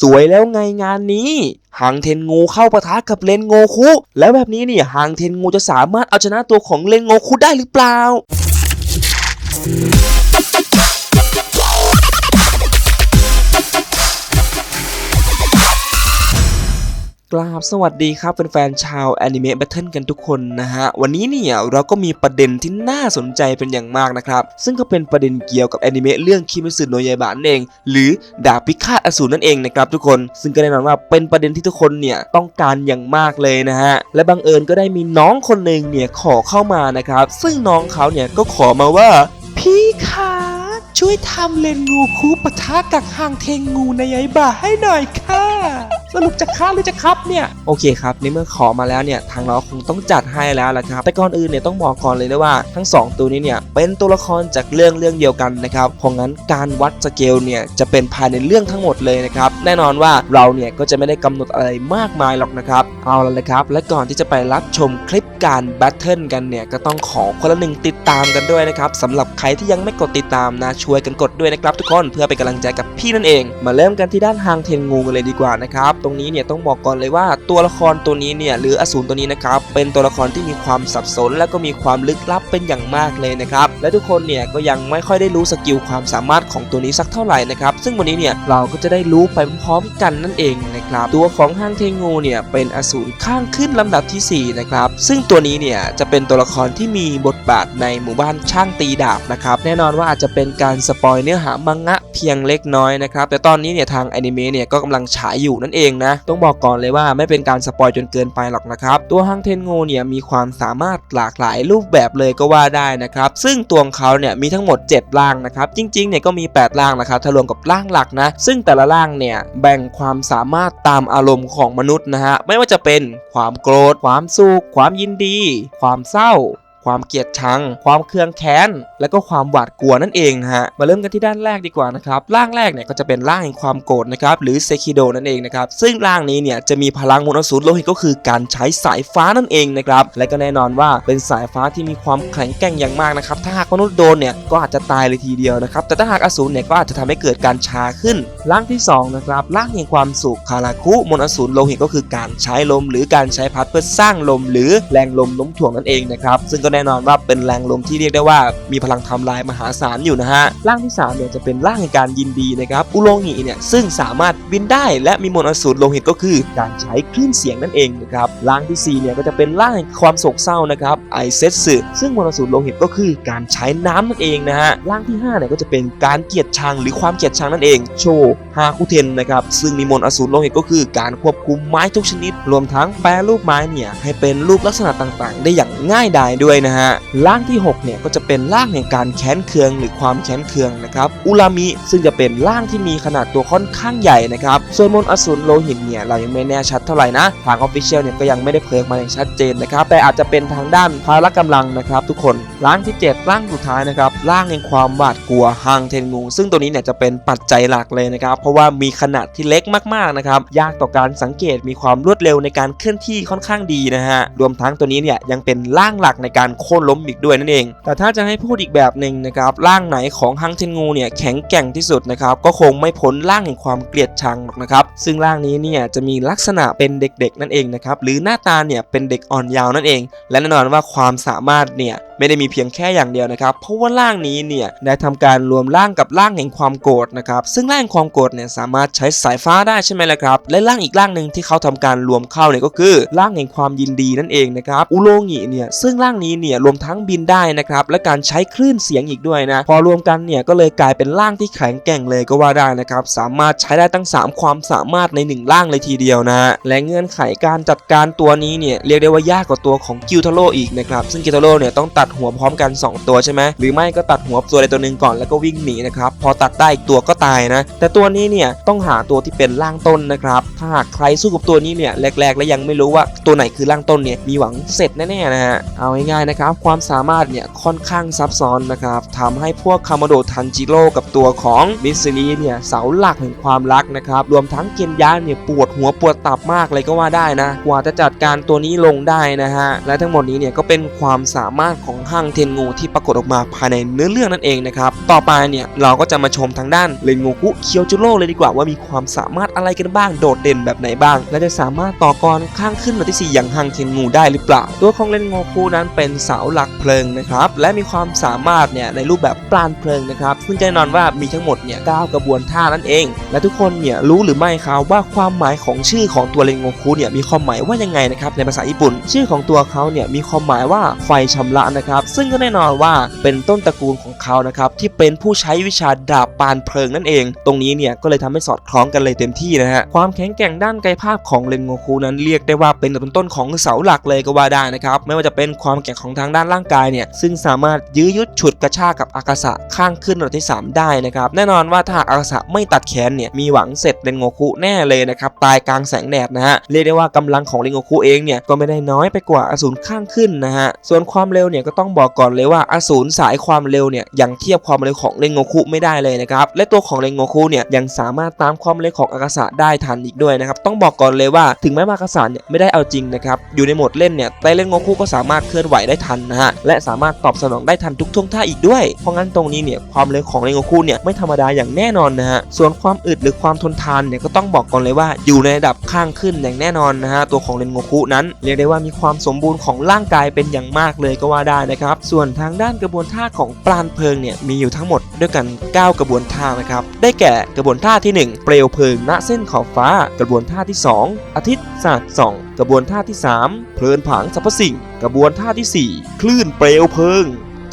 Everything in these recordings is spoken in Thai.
สวยแล้วไงงานนี้หางเทนงูเข้าปะทะกับเลนโงคุ แล้วแบบนี้เนี่ยหางเทนงูจะสามารถเอาชนะตัวของเลนโงคุได้หรือเปล่า กราบสวัสดีครับเป็นแฟนๆชาวแอนิเมะแบทเทิลกันทุกคนนะฮะ วันนี้เนี่ยเราก็มีประเด็นที่น่าสนใจเป็นอย่างมากนะครับ ซึ่งก็เป็นประเด็นเกี่ยวกับแอนิเมะเรื่องคิมิสึโนยายบะนั่นเอง หรือดาบพิฆาตอสูรนั่นเองนะครับทุกคนซึ่งก็แน่นอนว่าเป็นประเด็นที่ทุกคนเนี่ยต้องการอย่างมากเลยนะฮะ และบังเอิญก็ได้มีน้องคนหนึ่งเนี่ยขอเข้ามานะครับ ซึ่งน้องเขาเนี่ยก็ขอมาว่า พี่คะช่วยทำเลนงูคูปะทะกับหางเทงงูในยายบาให้หน่อยค่ะ สรุปจะค้าหรือจะครับเนี่ยโอเคครับในเมื่อขอมาแล้วเนี่ยทางเราคงต้องจัดให้แล้วละครับแต่ก่อนอื่นเนี่ยต้องบอกก่อนเลยนะว่าทั้ง 2 ตัวนี้เนี่ยเป็นตัวละครจากเรื่องเรื่องเดียวกันนะครับเพราะงั้นการวัดสเกลเนี่ยจะเป็นภายในเรื่องทั้งหมดเลยนะครับแน่นอนว่าเราเนี่ยก็จะไม่ได้กำหนดอะไรมากมายหรอกนะครับเอาละเลยครับ และก่อนที่จะไปรับชมคลิปการแบทเทิลกันเนี่ยก็ต้องขอคนละหนึ่งติดตามกันด้วยนะครับสำหรับใครที่ยังไม่กดติดตามนะช่วยกันกดด้วยนะครับ ทุกคนเพื่อเป็นกำลังใจกับพี่นั่นเอง มาเริ่มกันที่ด้านทางเทนงูกันเลยดีกว่านะครับตรงนี้เนี่ยต้องบอกก่อนเลยว่าตัวละครตัวนี้เนี่ยหรืออสูรตัวนี้นะครับเป็นตัวละครที่มีความสับสน และก็มีความลึกลับเป็นอย่างมากเลยนะครับและทุกคนเนี่ยก็ยังไม่ค่อยได้รู้สกิลความสามารถของตัวนี้สักเท่าไหร่นะครับซึ่งวันนี้เนี่ยเราก็จะได้รู้ไปพร้อมๆกันนั่นเองนะครับตัวของฮังเทงูเนี่ยเป็นอสูรข้างขึ้นลำดับทีสี่ 4 นะครับ ซึ่งตัวนี้เนี่ยจะเป็นตัวละครที่มีบทบาทในหมู่บ้านช่างตีดาบนะครับแน่นอนว่าอาจจะเป็นการสปอยเนื้อหามังงะเพียงเล็กน้อยนะครับแต่ตอนนี้เนี่ยทางอนิเมะเนี่ยก็กำลังฉายอยู่นั่นเองนะ ต้องบอกก่อนเลยว่าไม่เป็นการสปอยจนเกินไปหรอกนะครับ ตัวฮังเทนโงเนี่ยมีความสามารถหลากหลายรูปแบบเลยก็ว่าได้นะครับ ซึ่งตัวของเขาเนี่ยมีทั้งหมด 7 ร่างนะครับ จริงๆเนี่ยก็มี 8 ร่างนะครับถ้ารวมกับร่างหลักนะ ซึ่งแต่ละร่างเนี่ยแบ่งความสามารถตามอารมณ์ของมนุษย์นะฮะ ไม่ว่าจะเป็นความโกรธ ความสุข ความยินดี ความเศร้า ความเกลียดชัง ความเคืองแค้น และก็ความหวาดกลัวนั่นเองนะฮะมาเริ่มกันที่ด้านแรกดีกว่านะครับร่างแรกเนี่ยก็จะเป็นร่างแห่งความโกรธนะครับหรือเซคิโดนั่นเองนะครับซึ่งร่างนี้เนี่ยจะมีพลังมนต์อสูรโลหิตก็คือการใช้สายฟ้านั่นเองนะครับและก็แน่นอนว่าเป็นสายฟ้าที่มีความแข็งแกร่งอย่างมากนะครับถ้าหากมนุษย์โดนเนี่ยก็อาจจะตายเลยทีเดียวนะครับแต่ถ้าหากอสูรเนี่ยก็อาจจะทำให้เกิดการชาขึ้นร่างที่สองนะครับร่างแห่งความสุขคาราคุมนต์อสูรโลหิตก็คือการใช้ลม หรือการใช้พัดเพื่อสร้างลม หรือแรงลมโน้มถ่วงนั่นเองนะครับซึ่งก็แน่นอนว่าเป็นแรงลมที่เรียกได้ว่ามีพลังทำลายมหาศาลอยู่นะฮะร่างที่3เนี่ยจะเป็นร่างแห่งการยินดีนะครับอุโลงิเนี่ยซึ่งสามารถบินได้และมีมนต์อสูรโลหิตก็คือ การใช้คลื่นเสียงนั่นเองนะครับร่างที่4เนี่ยก็จะเป็นร่างความโศกเศร้านะครับไอเซตสึซึ่งมนต์อสูรโลหิตก็คือการใช้น้ำนั่นเองนะฮะร่างที่5เนี่ยก็จะเป็นการเกลียดชังหรือความเกลียดชังนั่นเอง โชฮาคุเทนนะครับซึ่งมีมนต์อสูรโลหิตก็คือการควบคุมไม้ทุกชนิด รวมทั้งแปรรูปไม้เนี่ยให้เป็นรูปลักษณะต่างๆ ได้อย่างง่ายดายด้วยนะฮะร่างที่6เนี่ยก็จะเป็นร่างแห่งการแค้นเคืองหรือความแค้นเคืองนะครับอุรามิซึ่งจะเป็นร่างที่มีขนาดตัวค่อนข้างใหญ่นะครับส่วนมนต์อสูรโลหิตเนี่ยเรายังไม่แน่ชัดเท่าไหร่นะทางออฟฟิเชียลเนี่ยก็ยังไม่ได้เผยมาอย่างชัดเจนนะครับแต่อาจจะเป็นทางด้านพละกำลังนะครับทุกคนร่างที่ 7 ร่างสุดท้ายนะครับร่างแห่งความหวาดกลัวฮังเทนงูซึ่งตัวนี้เนี่ยจะเป็นปัจจัยหลักเลยนะครับเพราะว่ามีขนาดที่เล็กมากๆนะครับยากต่อการสังเกตมีความรวดเร็วในการเคลื่อนที่ค่อนข้างดีนะฮะรวมทั้งตัวนี้เนี่ยยังเป็นร่างหลักในการโค่นล้มอีกด้วยนั่นเอง แต่ถ้าจะให้พูดอีกแบบหนึ่งนะครับร่างไหนของฮังเทนงูเนี่ยแข็งแกร่งที่สุดนะครับก็คงไม่พ้นร่างแห่งความเกลียดชังหรอกนะครับซึ่งร่างนี้เนี่ยจะมีลักษณะเป็นเด็กๆนั่นเองนะครับหรือหน้าตาเนี่ยเป็นเด็กอ่อนยาวนั่นเอง และแน่นอนว่าความสามารถเนี่ย ไม่ได้มีเพียงแค่อย่างเดียวนะครับ เพราะว่าร่างนี้เนี่ยได้ทำการรวมร่างกับร่างแห่งความโกรธนะครับซึ่งร่างแห่งความโกรธเนี่ยสามารถใช้สายฟ้าได้ใช่ไหมล่ะครับ และร่างอีกร่างหนึ่งที่เขาทำการรวมเข้าเนี่ยก็คือร่างแห่งความยินดีนั่นเองนะครับอุโลงิเนี่ยซึ่งร่างนี้เนี่ยรวมทั้งบินได้นะครับและการใช้คลื่นเสียงอีกด้วยนะพอรวมกันเนี่ยก็เลยกลายเป็นร่างที่แข็งแกร่งเลยก็ว่าได้นะครับสามารถใช้ได้ตั้ง 3 ความสามารถในหนึ่งร่างเลยทีเดียวนะฮะและเงื่อนไขการจัดการตัวนี้เนี่ยเรียกได้ว่ายากกว่าตัวของกิวทาโร่อีกนะครับซึ่งกิวทาโร่เนี่ยต้องตัดหัวพร้อมกัน 2 ตัวใช่ไหมหรือไม่ก็ตัดหัวตัวใดตัวหนึ่งก่อนแล้วก็วิ่งหนีนะครับพอตัดได้อีกตัวก็ตายนะ แต่ตัวนี้เนี่ยต้องหาตัวที่เป็นร่างต้นนะครับถ้าหากใครสู้กับตัวนี้เนี่ยแรกๆ แล้วยังไม่รู้ว่าตัวไหนคือร่างต้นเนี่ยมีหวังเสร็จแน่ๆนะฮะเอาง่ายๆนะครับความสามารถเนี่ยค่อนข้างซับซ้อนนะครับทำให้พวกคามาโดทันจิโร่กับตัวของมิสซิลีเนี่ยเสาหลักแห่งความรักนะครับรวมทั้งเกนยะเนี่ยปวดหัวปวดตับมากเลยก็ว่าได้นะกว่าจะจัดการตัวนี้ลงได้นะฮะและทั้งหมดนี้เนี่ยก็เป็นความสามารถของฮังเทนงูที่ปรากฏออกมาภายในเนื้อเรื่องนั่นเองนะครับต่อไปเนี่ยเราก็จะมาชมทางด้านเรนโงคุเคียวจูโร่เลยดีกว่าว่ามีความสามารถอะไรกันบ้างโดดเด่นแบบไหนบ้าง และจะสามารถต่อกรข้างขึ้นมาที่ 4 อย่างฮังเทนงูได้หรือเปล่า ตัวของเรนโงคุนั้นเป็นเสาหลักเพลิงนะครับและมีความสามารถเนี่ยในรูปแบบปราณเพลิงนะครับซึ่งแน่นอนว่ามีทั้งหมดเนี่ยเก้ากระบวนท่านั่นเอง และทุกคนเนี่ยรู้หรือไม่ครับว่าความหมายของชื่อของตัวเรนโงคุเนี่ยมีความหมายว่ายังไงนะครับในภาษาญี่ปุ่น ชื่อของตัวเขาเนี่ยมีความหมายว่าไฟชำระนะครับ ซึ่งก็แน่นอนว่าเป็นต้นตระกูลของเขานะครับที่เป็นผู้ใช้วิชาดาบปานเพลิงนั่นเอง ตรงนี้เนี่ยก็เลยทำให้สอดคล้องกันเลยเต็มที่นะฮะความแข็งแกร่งด้านกายภาพของเรนโงคุนั้นเรียกได้ว่าเป็นต้นต้นของเสาหลักเลยก็ว่าได้นะครับไม่ว่าจะเป็นความแข็งของทางด้านร่างกายเนี่ยซึ่งสามารถยื้อยุดฉุดกระชากกับอากาศะข้างขึ้นระดับที่ 3 ได้นะครับแน่นอนว่าถ้าอากาศะไม่ตัดแขนเนี่ยมีหวังเสร็จเรนโงคุแน่เลยนะครับตายกลางแสงแดดนะฮะเรียกได้ว่ากำลังของเรนโงคุเองเนี่ยก็ไม่ได้น้อยไปกว่าอสูรข้างขึ้นนะฮะส่วนความเร็วเนี่ยก็ต้องบอกก่อนเลยว่าอสูรสายความเร็วเนี่ยยังเทียบความเร็วของเรนโงคุไม่ได้เลยนะครับและตัวของเรนโงคุเนี่ยยังสามารถตามความเร็วของอากาศะได้ทันอีกด้วยนะครับต้องบอกก่อนเลยว่าถึงแม้ว่าอากาศะเนี่ยไม่ได้เอาจริงนะครับอยู่ในโหมดเล่นเนี่ยแต่เรนโงคุก็สามารถเคลื่อนไหวได้ทันนะฮะและสามารถตอบสนองได้ทันทุกท่วงท่าอีกด้วย เพราะงั้นตรงนี้เนี่ยความเร็วของเรนโงคุเนี่ยไม่ธรรมดาอย่างแน่นอนนะฮะส่วนความอึดหรือความทนทานเนี่ยก็ต้องบอกก่อนเลยว่าอยู่ในระดับข้างขึ้นอย่างแน่นอนนะฮะตัวของเรนโงคุนั้นเรียกได้ว่ามีความสมบูรณ์ของร่างกายเป็นอย่างมากเลยก็ว่าได้นะครับ ส่วนทางด้านกระบวนท่าของปลานเพลิงเนี่ยมีอยู่ทั้งหมดด้วยกัน 9 กระบวนท่านะครับ ได้แก่กระบวนท่าที่ 1 เปลวเพลิงณเส้นขอบฟ้า กระบวนท่าที่ 2 อาทิตย์สาดส่อง กระบวนท่าที่ 3 เพลินผังสรรพสิ่ง กระบวนท่าทีสี่4 คลื่นเปลวเพลิง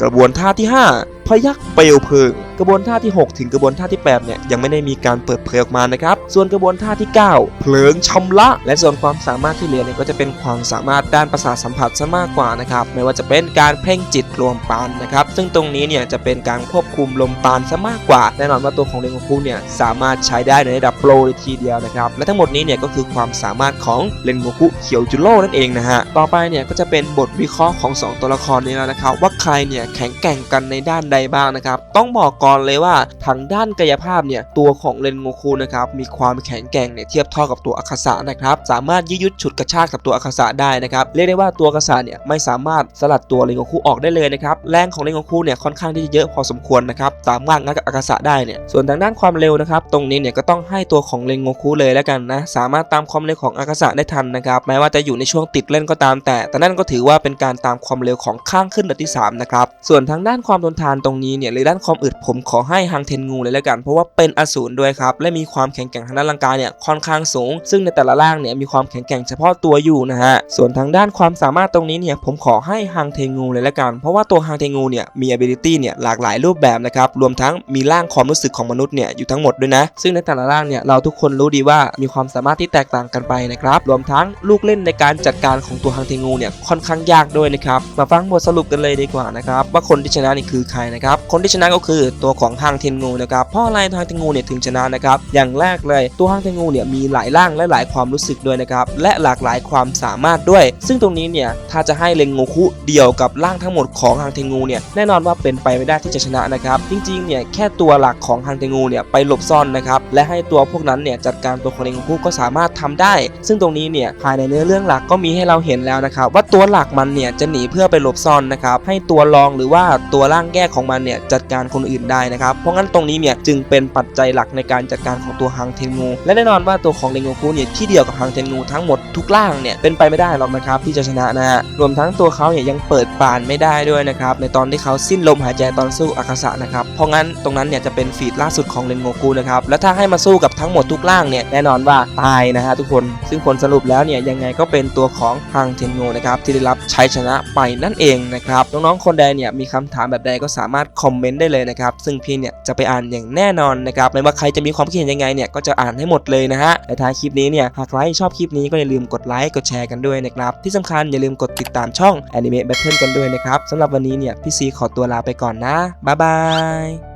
กระบวนท่าที่ 5 พยักเปลวเพลิง กระบวนท่าที่ 6 ถึงกระบวนท่าที่8เนี่ยยังไม่ได้มีการเปิดเผยออกมานะครับ ส่วนกระบวนท่าที่ 9 เพลิงชำระ และส่วนความสามารถที่เหลือเนี่ยก็จะเป็นความสามารถด้านประสาทสัมผัสซะมากกว่านะครับ ไม่ว่าจะเป็นการเพ่งจิตรวมปานนะครับ ซึ่งตรงนี้เนี่ยจะเป็นการควบคุมลมปานซะมากกว่า แน่นอนว่าตัวของเรนโงคุเนี่ยสามารถใช้ได้ในระดับโปรเลยทีเดียวนะครับ และทั้งหมดนี้เนี่ยก็คือความสามารถของเรนโงคุเขียวจุโร่นั่นเองนะฮะ ต่อไปเนี่ยก็จะเป็นบทวิเคราะห์ของสองตัวละครนี้แล้วนะครับว่าใครเนี่ยแข็งแกร่งกันในด้านใดบ้างนะครับ ต้องบอกก่อนเลยว่าทางด้านกายภาพเนี่ยตัวของเรนโงคุนะครับมีความแข็งแกร่งเนี่ยเทียบเท่ากับตัวอาคาสะนะครับสามารถยืดยุดฉุดกระชากกับตัวอาคาสะได้นะครับเรียกได้ว่าตัวอาคาสะเนี่ยไม่สามารถสลัดตัวเรนโงคุออกได้เลยนะครับแรงของเรนโงคุเนี่ยค่อนข้างที่จะเยอะพอสมควรนะครับสามารถงัดกับอาคาสะได้เนี่ยส่วนทางด้านความเร็วนะครับตรงนี้เนี่ยก็ต้องให้ตัวของเรนโงคุเลยแล้วกันนะสามารถตามความเร็วของอาคาสะได้ทันนะครับแม้ว่าจะอยู่ในช่วงติดเล่นก็ตามแต่ แต่นั่นก็ถือว่าเป็นการตามความเร็วของข้างขึ้นระดับที่สามนะครับส่วนทางด้านความทนทานตรงนี้เนี่ยหรือด้านความอึดผมขอให้ฮังเทนงูเลยแล้วกัน เพราะว่าเป็นอสูรด้วยครับ และมีความแข็งแกร่งทางด้านร่างกายเนี่ยค่อนข้างสูง ซึ่งในแต่ละร่างเนี่ยมีความแข็งแกร่งเฉพาะตัวอยู่นะฮะ ส่วนทางด้านความสามารถตรงนี้เนี่ยผมขอให้ฮังเทงูเลยแล้วกัน เพราะว่าตัวฮังเทงูเนี่ยมี ability เนี่ยหลากหลายรูปแบบนะครับ รวมทั้งมีร่างความรู้สึกของมนุษย์เนี่ยอยู่ทั้งหมดด้วยนะ ซึ่งในแต่ละร่างเนี่ยเราทุกคนรู้ดีว่ามีความสามารถที่แตกต่างกันไปนะครับ รวมทั้งลูกเล่นในการจัดการของตัวฮังเทงูเนี่ยค่อนข้างยากด้วยนะครับ มาฟังบทสรุปกันเลยดีกว่านะครับว่าคนที่ชนะนี่คือใครนะครับ คนที่ชนะก็คือตัวของฮังเทนงูนะครับเพราะอะไรฮังเทนงูเนี่ยถึงชนะนะครับอย่างแรกเลยตัวฮังเทนงูเนี่ยมีหลายร่างและหลายความรู้สึกด้วยนะครับและหลากหลายความสามารถด้วย ซึ่งตรงนี้เนี่ยถ้าจะให้เลงโงคุเดี่ยวกับร่างทั้งหมดของฮังเทนงูเนี่ยแน่นอนว่าเป็นไปไม่ได้ที่จะชนะนะครับจริงๆเนี่ยแค่ตัวหลักของฮังเทนงูเนี่ยไปหลบซ่อนนะครับและให้ตัวพวกนั้นเนี่ยจัดการตัวของเลงโงคุก็สามารถทำได้ ซึ่งตรงนี้เนี่ยภายในเนื้อเรื่องหลักก็มีให้เราเห็นแล้วนะครับว่าตัวหลักมันเนี่ยจะหนีเพื่อไปหลบซ่อนนะครับให้ตัวรองหรือว่าตัวร่างแยกของมันเนี่ยจัดการคนอื่นได้นะครับ เพราะงั้นตรงนี้เนี่ยจึงเป็นปัจจัยหลักในการจัดการของตัวฮังเทงู และแน่นอนว่าตัวของเลงโงคุเนี่ยที่เดียวกับฮังเทงูทั้งหมดทุกร่างเนี่ยเป็นไปไม่ได้หรอกนะครับที่จะชนะนะฮะรวมทั้งตัวเขาเนี่ยยังเปิดปานไม่ได้ด้วยนะครับในตอนที่เขาสิ้นลมหายใจตอนสู้อาคาสะนะครับเพราะงั้นตรงนั้นเนี่ยจะเป็นฟีดล่าสุดของเลงโงคุนะครับและถ้าให้มาสู้กับทั้งหมดทุกร่างเนี่ยแน่นอนว่าตายนะฮะทุกคน ซึ่งผลสรุปแล้วเนี่ยยังไงก็เป็นตัวของฮังเทงูนะครับที่ได้รับชัยชนะไปนั่นเองนะครับน้องๆคนใดเนี่ยมีคำถามแบบใดก็สามารถคอมเมนต์ได้เลยนะครับซึ่งพี่เนี่ยจะไปอ่านอย่างแน่นอนนะครับไม่ว่าใครจะมีความคิดเห็นยังไงเนี่ยก็จะอ่านให้หมดเลยนะฮะและท้ายคลิปนี้เนี่ยหากใครชอบคลิปนี้ก็อย่าลืมกดไลค์กดแชร์กันด้วยนะครับที่สำคัญอย่าลืมกดติดตามช่อง Anime Battle กันด้วยนะครับสำหรับวันนี้เนี่ยพี่ซีขอตัวลาไปก่อนนะบ๊ายบาย